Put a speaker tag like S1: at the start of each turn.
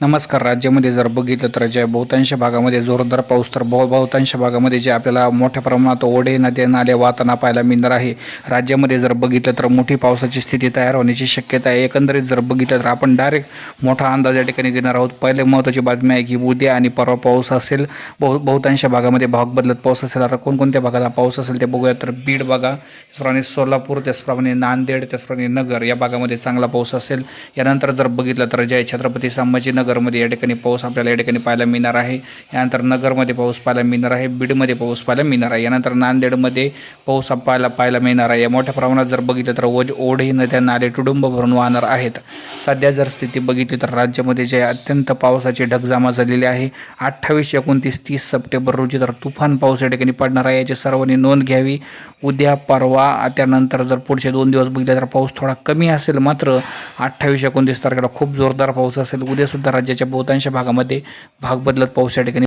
S1: नमस्कार. राज्यामध्ये जर बघितलं तर ज्या बहुतांश भागामध्ये जोरदार पाऊस तर बहु बहुतांश भागामध्ये जे आपल्याला मोठ्या प्रमाणात ओढे नद्या नाले वाहताना पाहायला मिळणार आहे. राज्यामध्ये जर बघितलं तर मोठी पावसाची स्थिती तयार होण्याची शक्यता आहे. एकंदरीत जर बघितलं तर आपण डायरेक्ट मोठा अंदाज या ठिकाणी देणार आहोत. पहिले महत्त्वाची बातमी आहे की उद्या आणि परवा पाऊस असेल. बहु बहुतांश भागामध्ये भाग बदलत पाऊस असेल. आता कोणकोणत्या भागाला पाऊस असेल ते बघूया. तर बीड बघा. त्याचप्रमाणे सोलापूर त्याचप्रमाणे नांदेड त्याचप्रमाणे नगर या भागामध्ये चांगला पाऊस असेल. यानंतर जर बघितलं तर जय छत्रपती नगरमध्ये या ठिकाणी पाऊस आपल्याला या ठिकाणी पाहायला मिळणार आहे. यानंतर नगरमध्ये पाऊस पाहायला मिळणार आहे. बीडमध्ये पाऊस पाहायला मिळणार आहे. यानंतर नांदेडमध्ये पाऊस पाहायला पाहायला मिळणार आहे. या मोठ्या प्रमाणात जर बघितलं तर ओढ ओढे नद्या नाले तुडुंब भरून वाहणार आहेत. सध्या जर स्थिती बघितली तर राज्यामध्ये जे अत्यंत पावसाचे ढग जमा झालेले आहे. अठ्ठावीस एकोणतीस तीस सप्टेंबर रोजी तर तुफान पाऊस या ठिकाणी पडणार आहे. याची सर्वांनी नोंद घ्यावी. उद्या परवा त्यानंतर जर पुढचे दोन दिवस बघितले तर पाऊस थोडा कमी असेल मात्र अठ्ठावीस एकोणतीस तारखेला खूप जोरदार पाऊस असेल. उद्यासुद्धा राज्याच्या बहुतांश भागामध्ये भाग बदलत पाऊस या ठिकाणी